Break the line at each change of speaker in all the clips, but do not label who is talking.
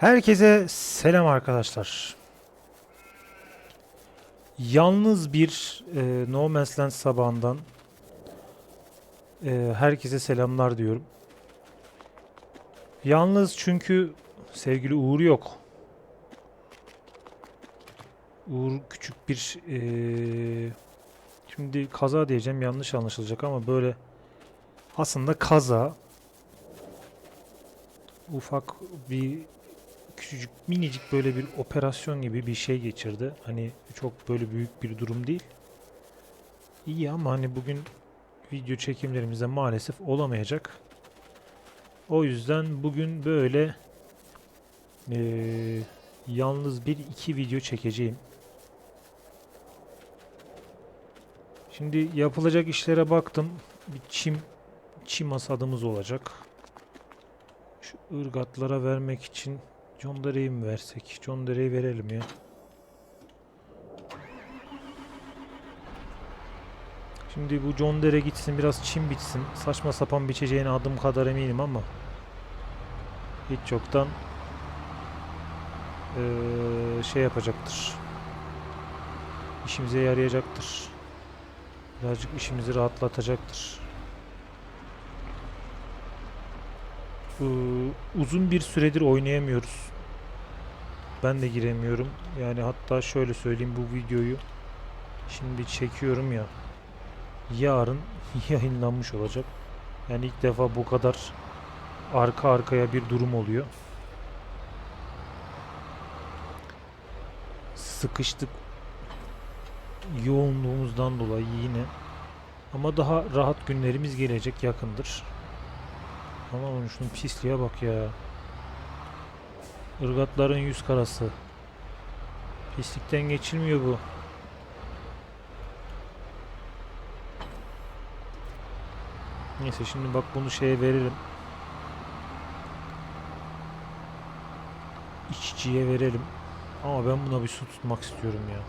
Herkese selam arkadaşlar. Yalnız bir e, No Man's Land sabahından e, herkese selamlar diyorum. Yalnız çünkü sevgili Uğur yok. Uğur küçük bir e, şimdi kaza diyeceğim yanlış anlaşılacak ama böyle aslında kaza ufak bir küçücük minicik böyle bir operasyon gibi bir şey geçirdi. Hani çok böyle büyük bir durum değil. İyi ama hani bugün video çekimlerimizde maalesef olamayacak. O yüzden bugün böyle eee, yalnız bir iki video çekeceğim. Şimdi yapılacak işlere baktım. Bir çim çim hasadımız olacak. Şu ırgatlara vermek için John Deere'yi mi versek? John Deere'yi verelim ya. Şimdi bu John Deere gitsin biraz çim bitsin. Saçma sapan biçeceğine adım kadar eminim ama hiç çoktan eee, şey yapacaktır. İşimize yarayacaktır. Birazcık işimizi rahatlatacaktır. Ee, uzun bir süredir oynayamıyoruz. Ben de giremiyorum. Yani hatta şöyle söyleyeyim bu videoyu şimdi çekiyorum ya. Yarın yayınlanmış olacak. Yani ilk defa bu kadar arka arkaya bir durum oluyor. Sıkıştık yoğunluğumuzdan dolayı yine. Ama daha rahat günlerimiz gelecek yakındır. Aman şunun pisliğe bak ya. Irgatların yüz karası. Pislikten geçilmiyor bu. Neyse şimdi bak bunu şeye veririm. İşçiye verelim. Ama ben buna bir su tutmak istiyorum ya.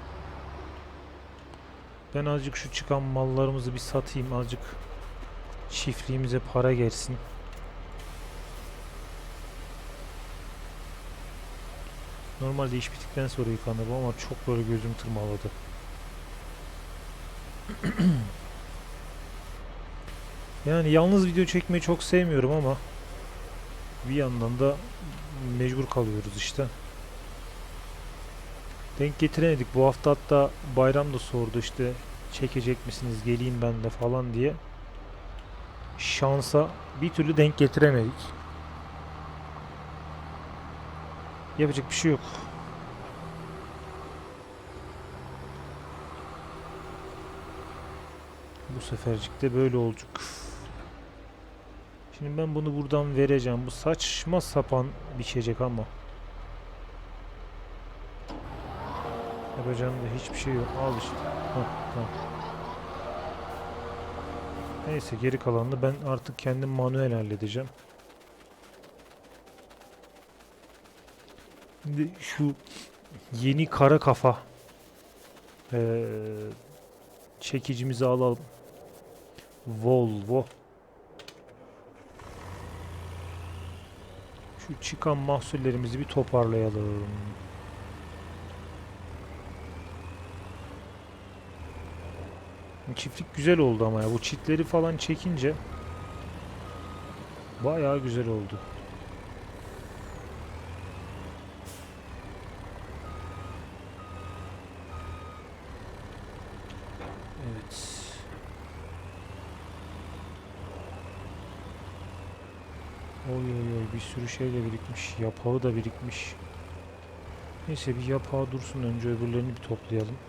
Ben azıcık şu çıkan mallarımızı bir satayım. Azıcık çiftliğimize para gelsin. Normalde iş bittikten sonra yıkanır bu ama çok böyle gözüm tırmaladı. yani yalnız video çekmeyi çok sevmiyorum ama bir yandan da mecbur kalıyoruz işte. Denk getiremedik. Bu hafta hatta Bayram da sordu işte çekecek misiniz geleyim ben de falan diye. Şansa bir türlü denk getiremedik. Yapacak bir şey yok. Bu sefercik de böyle olacak. Şimdi ben bunu buradan vereceğim. Bu saçma sapan biçecek ama. Yapacağım da hiçbir şey yok. Al işte. Hah, tamam. Neyse geri kalanını ben artık kendim manuel halledeceğim. Şimdi şu yeni kara kafa eee, çekicimizi alalım. Volvo. Şu çıkan mahsullerimizi bir toparlayalım. Çiftlik güzel oldu ama ya. Bu çitleri falan çekince bayağı güzel oldu. Evet. Oy oy oy bir sürü şey de birikmiş. Yapağı da birikmiş. Neyse bir yapağı dursun önce öbürlerini bir toplayalım.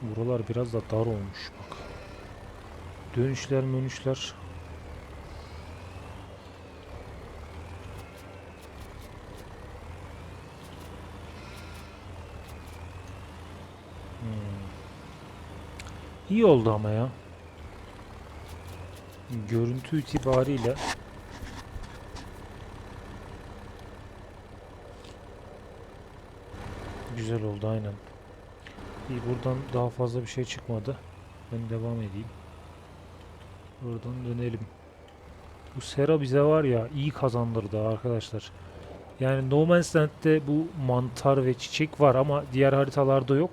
Buralar biraz da dar olmuş bak. Dönüşler mönüşler. İyi oldu ama ya. Görüntü itibariyle güzel oldu aynen. İyi buradan daha fazla bir şey çıkmadı. Ben devam edeyim. Oradan dönelim. Bu sera bize var ya iyi kazandırdı arkadaşlar. Yani No Man's Land'de bu mantar ve çiçek var ama diğer haritalarda yok.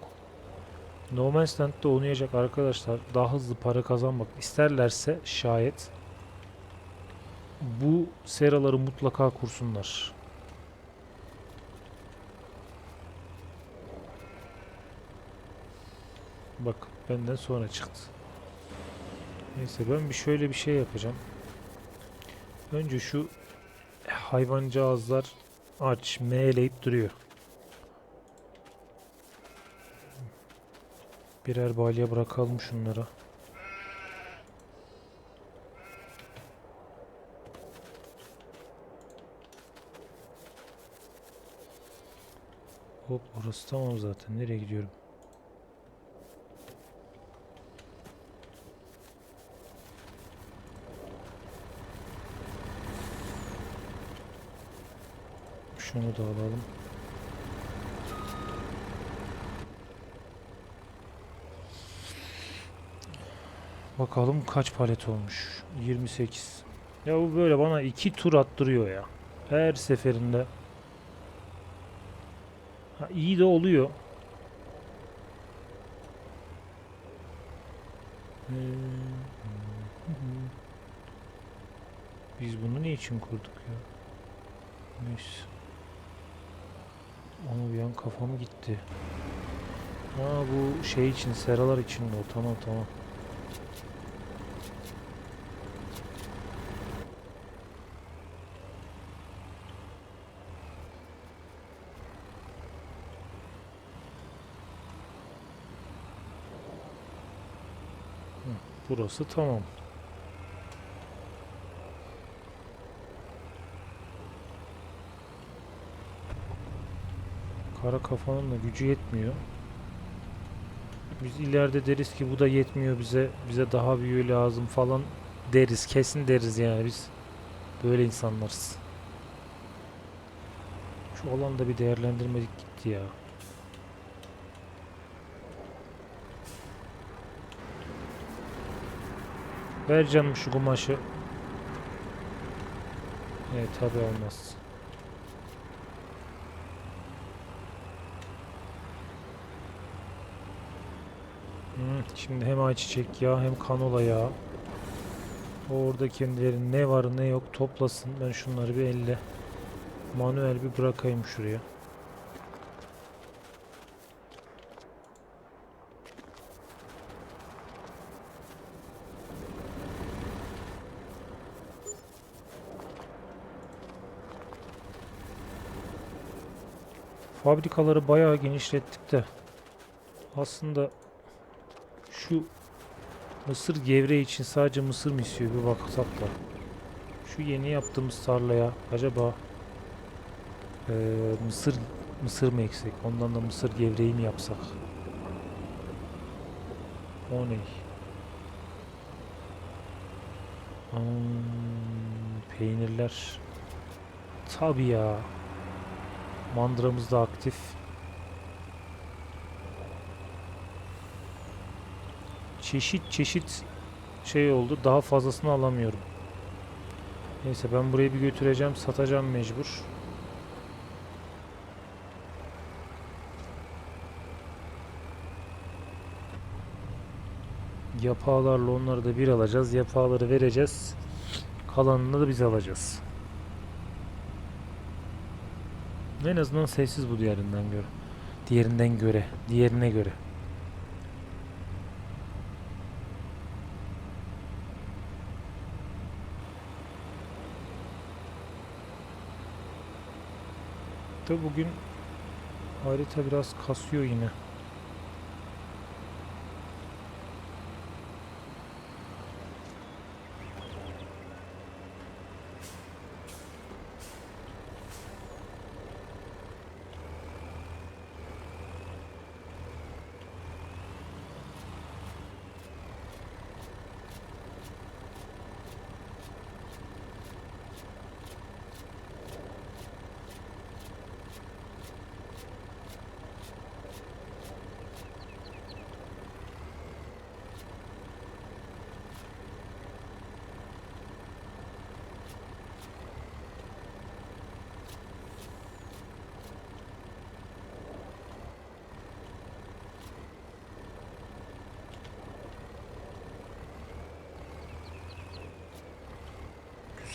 No Man's Land'de oynayacak arkadaşlar daha hızlı para kazanmak isterlerse şayet bu seraları mutlaka kursunlar. Bak benden sonra çıktı. Neyse ben bir şöyle bir şey yapacağım. Önce şu hayvancağızlar aç meğleyip duruyor. Birer balya bırakalım şunlara. Hop orası tamam zaten. Nereye gidiyorum? Şunu da alalım. Bakalım kaç palet olmuş. 28. Ya bu böyle bana iki tur attırıyor ya. Her seferinde. Ha, iyi de oluyor. Ee, Biz bunu ne için kurduk ya? Neyse. Ama bir an kafam gitti. Ha bu şey için, seralar için o. Tamam tamam. Burası tamam. Kara kafanın da gücü yetmiyor. Biz ileride deriz ki bu da yetmiyor bize. Bize daha büyüğü lazım falan deriz. Kesin deriz yani biz. Böyle insanlarız. Şu alanda bir değerlendirmedik gitti ya. Ver canım şu kumaşı. Evet tabi olmaz. Hı, şimdi hem ayçiçek yağı hem kanola yağı. Orada kendileri ne var ne yok toplasın. Ben şunları bir elle manuel bir bırakayım şuraya. Fabrikaları bayağı genişlettik de aslında şu mısır gevreği için sadece mısır mı istiyor bir baksak da. Şu yeni yaptığımız tarlaya acaba eee, mısır mısır mı eksik? Ondan da mısır gevreği mi yapsak? O ne? Hmm, peynirler. Tabii ya. Mandıramız da aktif. Çeşit çeşit şey oldu. Daha fazlasını alamıyorum. Neyse ben burayı bir götüreceğim. Satacağım mecbur. Yapağlarla onları da bir alacağız. Yapağları vereceğiz. Kalanını da biz alacağız. En azından sessiz bu diğerinden göre. Diğerinden göre. Diğerine göre. Da bugün harita biraz kasıyor yine.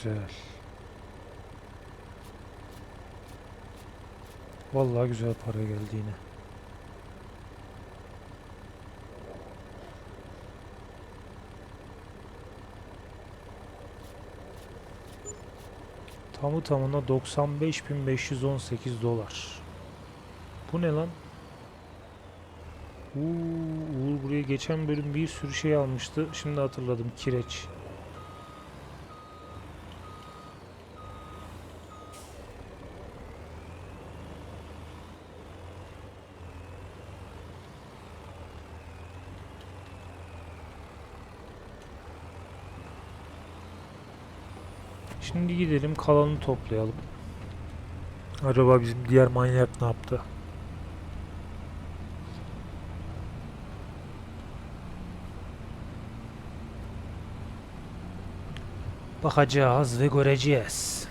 Güzel. Vallahi güzel para geldi yine. Tamı tamına 95.518 dolar. Bu ne lan? Uğur buraya geçen bölüm bir sürü şey almıştı. Şimdi hatırladım. Kireç. Şimdi gidelim kalanı toplayalım. Acaba bizim diğer manyak ne yaptı? Bakacağız ve göreceğiz.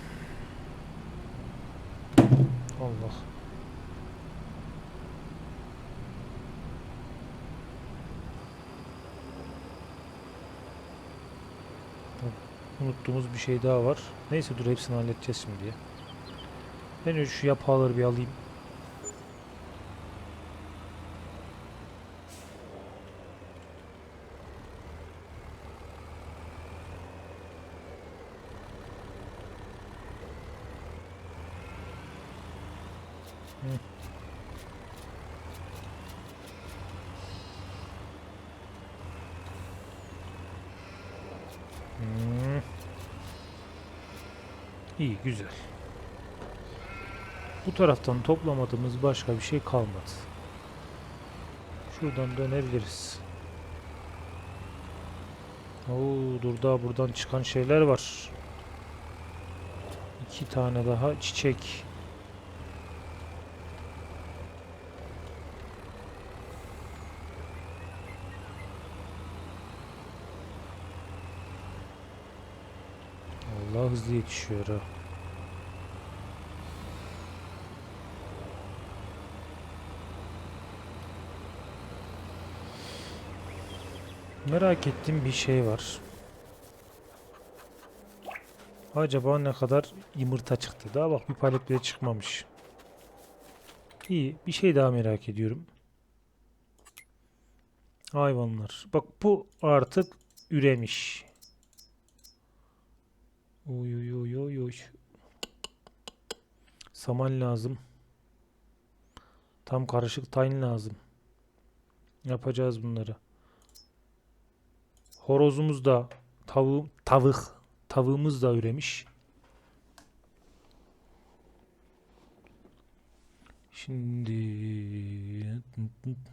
Unuttuğumuz bir şey daha var. Neyse dur hepsini halledeceğiz şimdi. Ben önce şu yapağları bir alayım. Hmm. İyi güzel. Bu taraftan toplamadığımız başka bir şey kalmadı. Şuradan dönebiliriz. Oo, dur daha buradan çıkan şeyler var. İki tane daha çiçek. Hızlı yetişiyor ha. Merak ettiğim bir şey var. Acaba ne kadar yumurta çıktı? Daha bak bir palet bile çıkmamış. İyi. Bir şey daha merak ediyorum. Hayvanlar. Bak bu artık üremiş. Oy oy oy oy oy. Saman lazım. Tam karışık tayin lazım. Yapacağız bunları. Horozumuz da tavuğum tavuk tavuğumuz da üremiş. Şimdi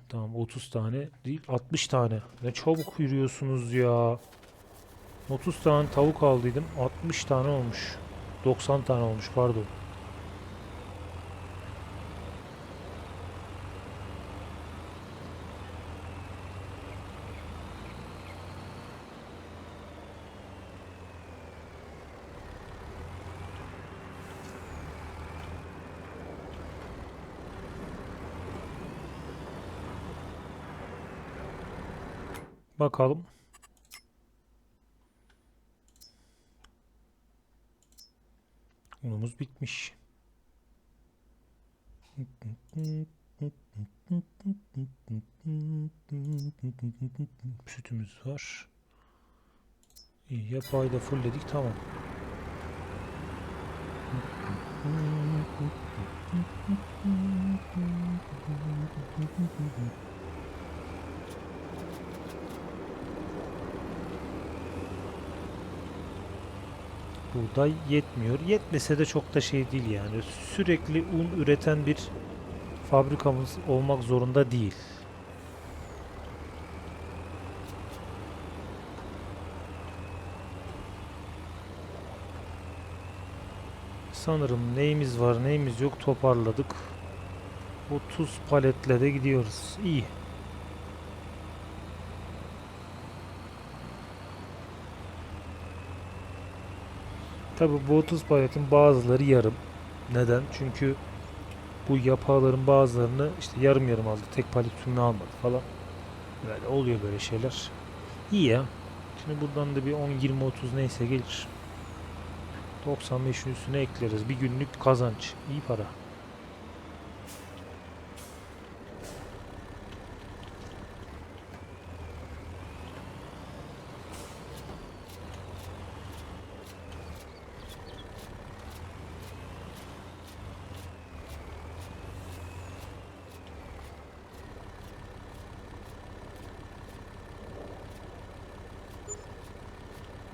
tamam 30 tane değil 60 tane. Ne çabuk yürüyorsunuz ya. 30 tane tavuk aldıydım. 60 tane olmuş. 90 tane olmuş pardon. Bakalım. Unumuz bitmiş. Sütümüz var. İyi yapayı da fullledik tamam. Buğday yetmiyor. Yetmese de çok da şey değil yani. Sürekli un üreten bir fabrikamız olmak zorunda değil. Sanırım neyimiz var neyimiz yok toparladık. 30 paletle de gidiyoruz. İyi. Tabi bu 30 paletin bazıları yarım. Neden? Çünkü bu yapağların bazılarını işte yarım yarım aldı. Tek palet tümünü almadı falan. Böyle oluyor böyle şeyler. İyi ya. Şimdi buradan da bir 10, 20, 30 neyse gelir. 95'in üstüne ekleriz. Bir günlük kazanç. İyi para.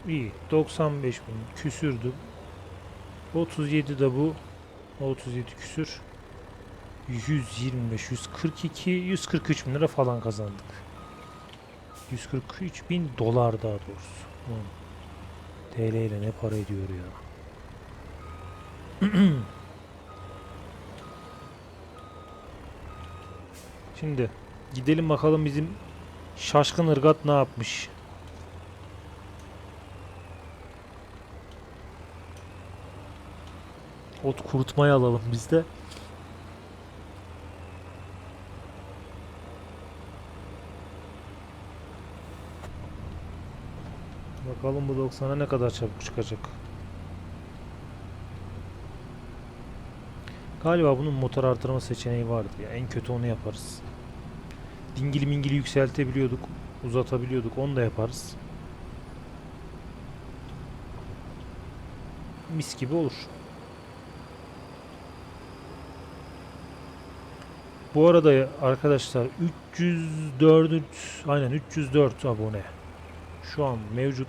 İyi. 95 bin küsürdü. 37 de bu. 37 küsür. 125, 142, 143 bin lira falan kazandık. 143 bin dolar daha doğrusu. Hı. TL ile ne para ediyor ya. Şimdi gidelim bakalım bizim şaşkın ırgat ne yapmış. Ot kurutmaya alalım biz de. Bakalım bu 90'a ne kadar çabuk çıkacak. Galiba bunun motor artırma seçeneği vardı ya. En kötü onu yaparız. Dingili mingili yükseltebiliyorduk. Uzatabiliyorduk. Onu da yaparız. Mis gibi olur. Bu arada arkadaşlar 304 aynen 304 abone şu an mevcut.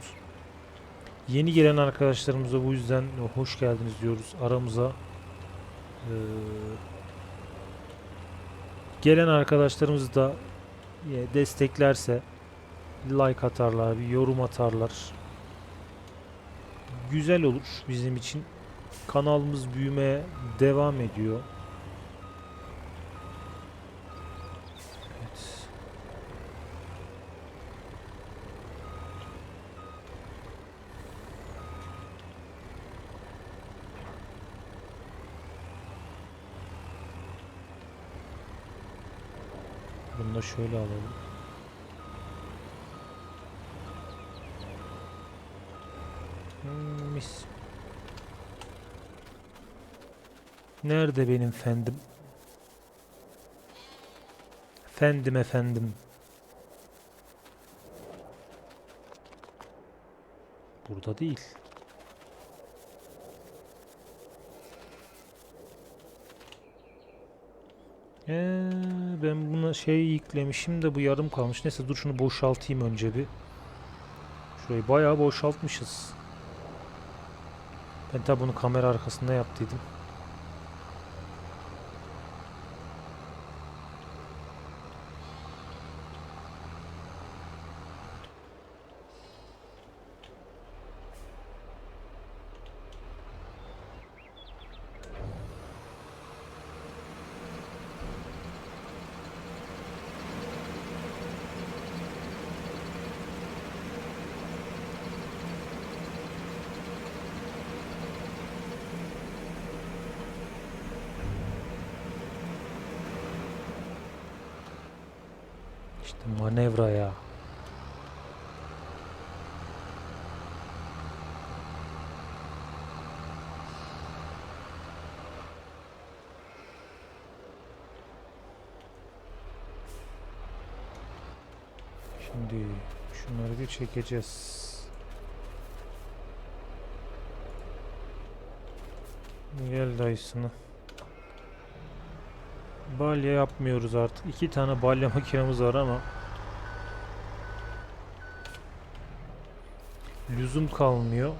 Yeni gelen arkadaşlarımıza bu yüzden hoş geldiniz diyoruz aramıza. Ee, gelen arkadaşlarımız da e, desteklerse like atarlar, bir yorum atarlar. Güzel olur bizim için. Kanalımız büyümeye devam ediyor. Evet. Bunu da şöyle alalım. Hmm, mis. Nerede benim fendim? Efendim efendim. Burada değil. Ee, ben buna şey yüklemişim de bu yarım kalmış. Neyse dur şunu boşaltayım önce bir. Şurayı bayağı boşaltmışız. Ben tabi bunu kamera arkasında yaptıydım. İşte manevra ya. Şimdi şunları bir çekeceğiz. Gel dayısını. Balya yapmıyoruz artık. İki tane balya makinemiz var ama lüzum kalmıyor.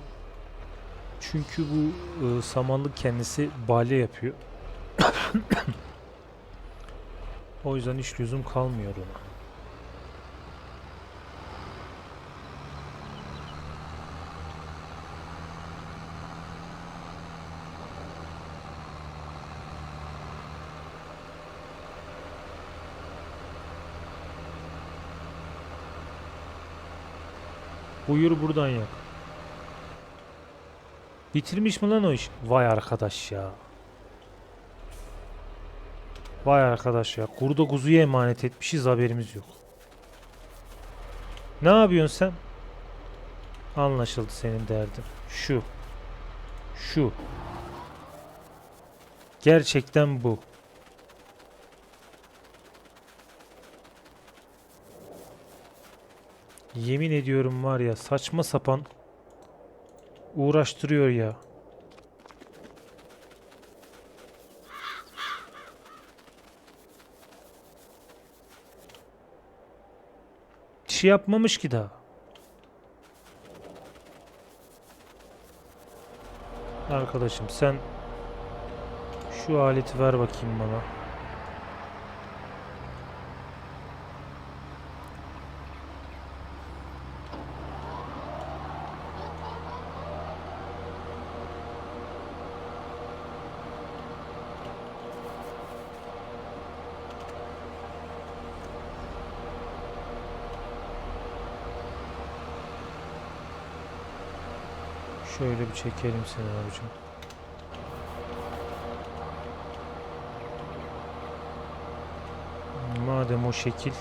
Çünkü bu e, samanlık kendisi balya yapıyor. o yüzden hiç lüzum kalmıyor ona. Buyur buradan yak. Bitirmiş mi lan o iş? Vay arkadaş ya. Vay arkadaş ya. Kurda kuzuya emanet etmişiz haberimiz yok. Ne yapıyorsun sen? Anlaşıldı senin derdin. Şu. Şu. Gerçekten bu. Yemin ediyorum var ya saçma sapan uğraştırıyor ya. Şey yapmamış ki daha. Arkadaşım sen şu aleti ver bakayım bana. Şöyle bir çekelim seni abicim. Madem o şekil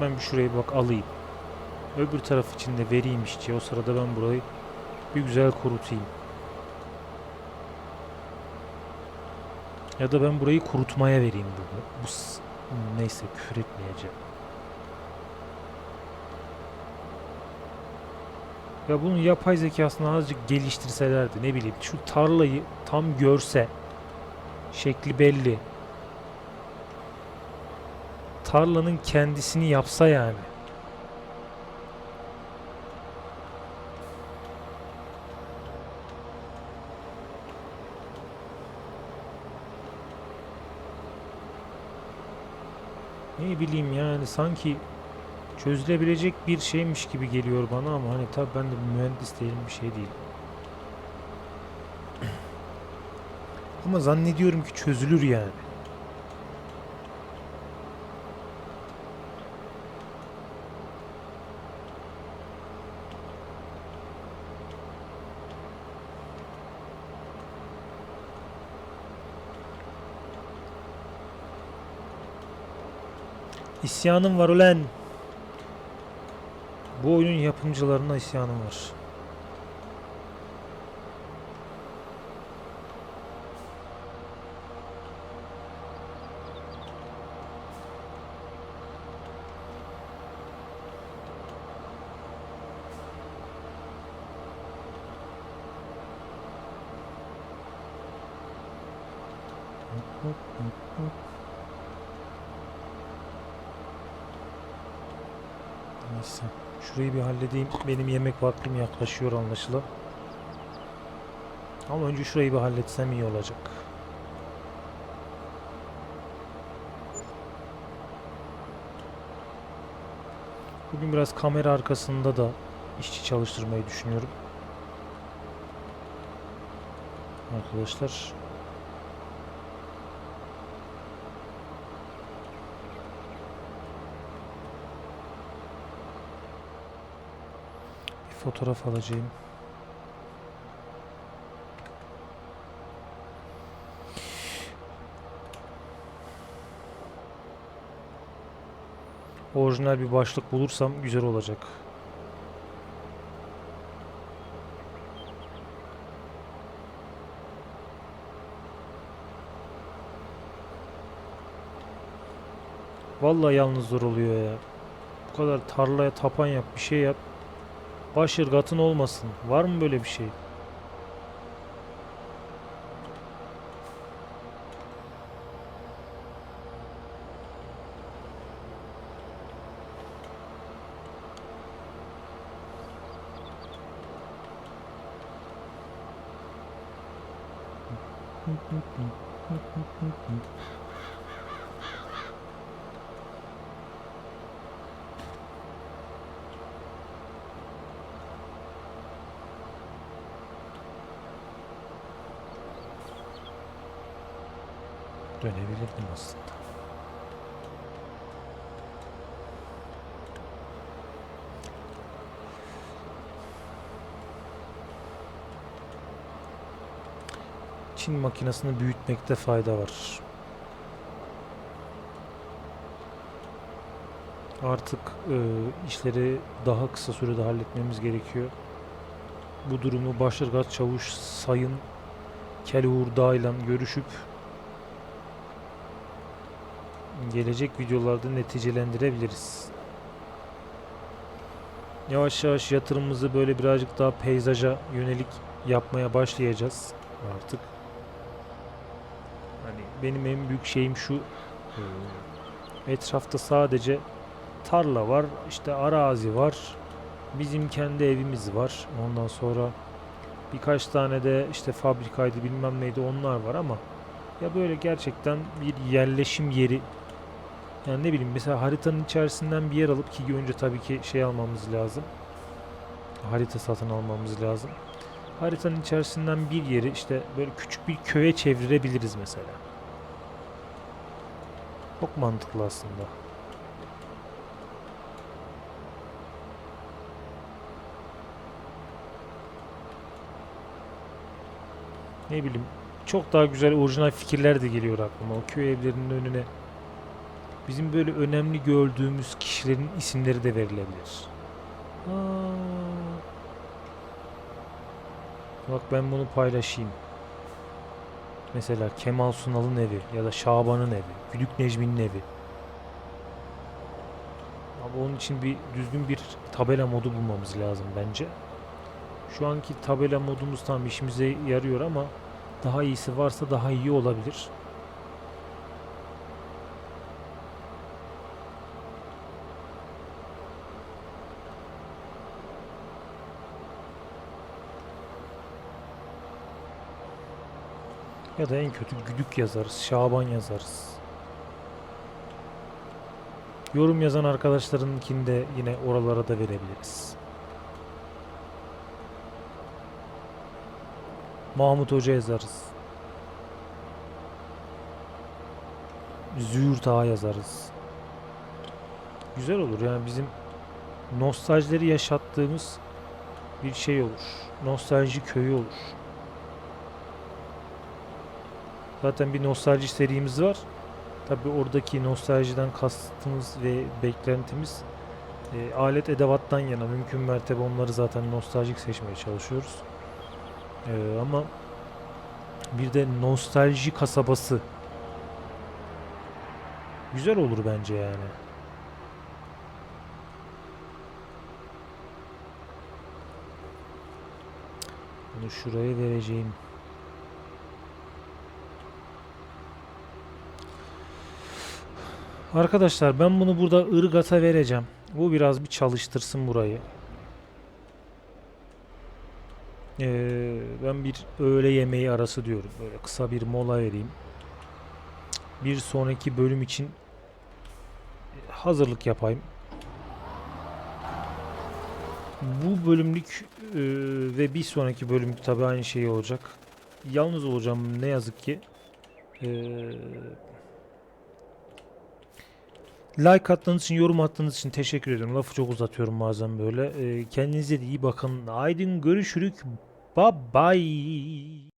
Ben bir şurayı bak alayım. Öbür taraf için de vereyim işçiye. O sırada ben burayı bir güzel kurutayım. Ya da ben burayı kurutmaya vereyim bunu. Bu neyse küfür etmeyeceğim. Ya bunun yapay zekasını azıcık geliştirselerdi ne bileyim şu tarlayı tam görse şekli belli. Tarlanın kendisini yapsa yani. Ne bileyim yani sanki çözülebilecek bir şeymiş gibi geliyor bana ama hani tabii ben de bir mühendis değilim bir şey değil. Ama zannediyorum ki çözülür yani. İsyanım var ulen. Bu oyunun yapımcılarına isyanım var. Neyse. Şurayı bir halledeyim. Benim yemek vaktim yaklaşıyor anlaşılan. Ama önce şurayı bir halletsem iyi olacak. Bugün biraz kamera arkasında da işçi çalıştırmayı düşünüyorum. Arkadaşlar. Fotoğraf alacağım. Orijinal bir başlık bulursam güzel olacak. Vallahi yalnız zor oluyor ya. Bu kadar tarlaya tapan yap, bir şey yap. Baş ırgatın olmasın. Var mı böyle bir şey? Dönebilirdim aslında. Çin makinesini büyütmekte fayda var. Artık e, işleri daha kısa sürede halletmemiz gerekiyor. Bu durumu Başırgat Çavuş Sayın Keluğur Dağ ile görüşüp gelecek videolarda neticelendirebiliriz. Yavaş yavaş yatırımımızı böyle birazcık daha peyzaja yönelik yapmaya başlayacağız artık. Hani benim en büyük şeyim şu e, etrafta sadece tarla var, işte arazi var, bizim kendi evimiz var. Ondan sonra birkaç tane de işte fabrikaydı bilmem neydi onlar var ama ya böyle gerçekten bir yerleşim yeri yani ne bileyim mesela haritanın içerisinden bir yer alıp ki önce tabii ki şey almamız lazım. Harita satın almamız lazım. Haritanın içerisinden bir yeri işte böyle küçük bir köye çevirebiliriz mesela. Çok mantıklı aslında. Ne bileyim çok daha güzel orijinal fikirler de geliyor aklıma. O köy evlerinin önüne bizim böyle önemli gördüğümüz kişilerin isimleri de verilebilir. Aa. Bak ben bunu paylaşayım. Mesela Kemal Sunal'ın evi ya da Şaban'ın evi, Gülük Necmi'nin evi. Ama onun için bir düzgün bir tabela modu bulmamız lazım bence. Şu anki tabela modumuz tam işimize yarıyor ama daha iyisi varsa daha iyi olabilir. Ya da en kötü güdük yazarız, Şaban yazarız. Yorum yazan arkadaşlarınkini de yine oralara da verebiliriz. Mahmut Hoca yazarız. Züğürt Ağa yazarız. Güzel olur yani bizim nostaljileri yaşattığımız bir şey olur. Nostalji köyü olur. Zaten bir nostalji serimiz var. Tabi oradaki nostaljiden kastımız ve beklentimiz e, alet edevattan yana. Mümkün mertebe onları zaten nostaljik seçmeye çalışıyoruz. E, ama bir de nostalji kasabası güzel olur bence yani. Bunu şuraya vereceğim. Arkadaşlar ben bunu burada ırgata vereceğim. Bu biraz bir çalıştırsın burayı. Ee, ben bir öğle yemeği arası diyorum. Böyle kısa bir mola vereyim. Bir sonraki bölüm için hazırlık yapayım. Bu bölümlük e, ve bir sonraki bölümlük tabi aynı şey olacak. Yalnız olacağım ne yazık ki. Eee Like attığınız için, yorum attığınız için teşekkür ediyorum. Lafı çok uzatıyorum bazen böyle. Ee, kendinize de iyi bakın. Aydın görüşürük. Bye bye.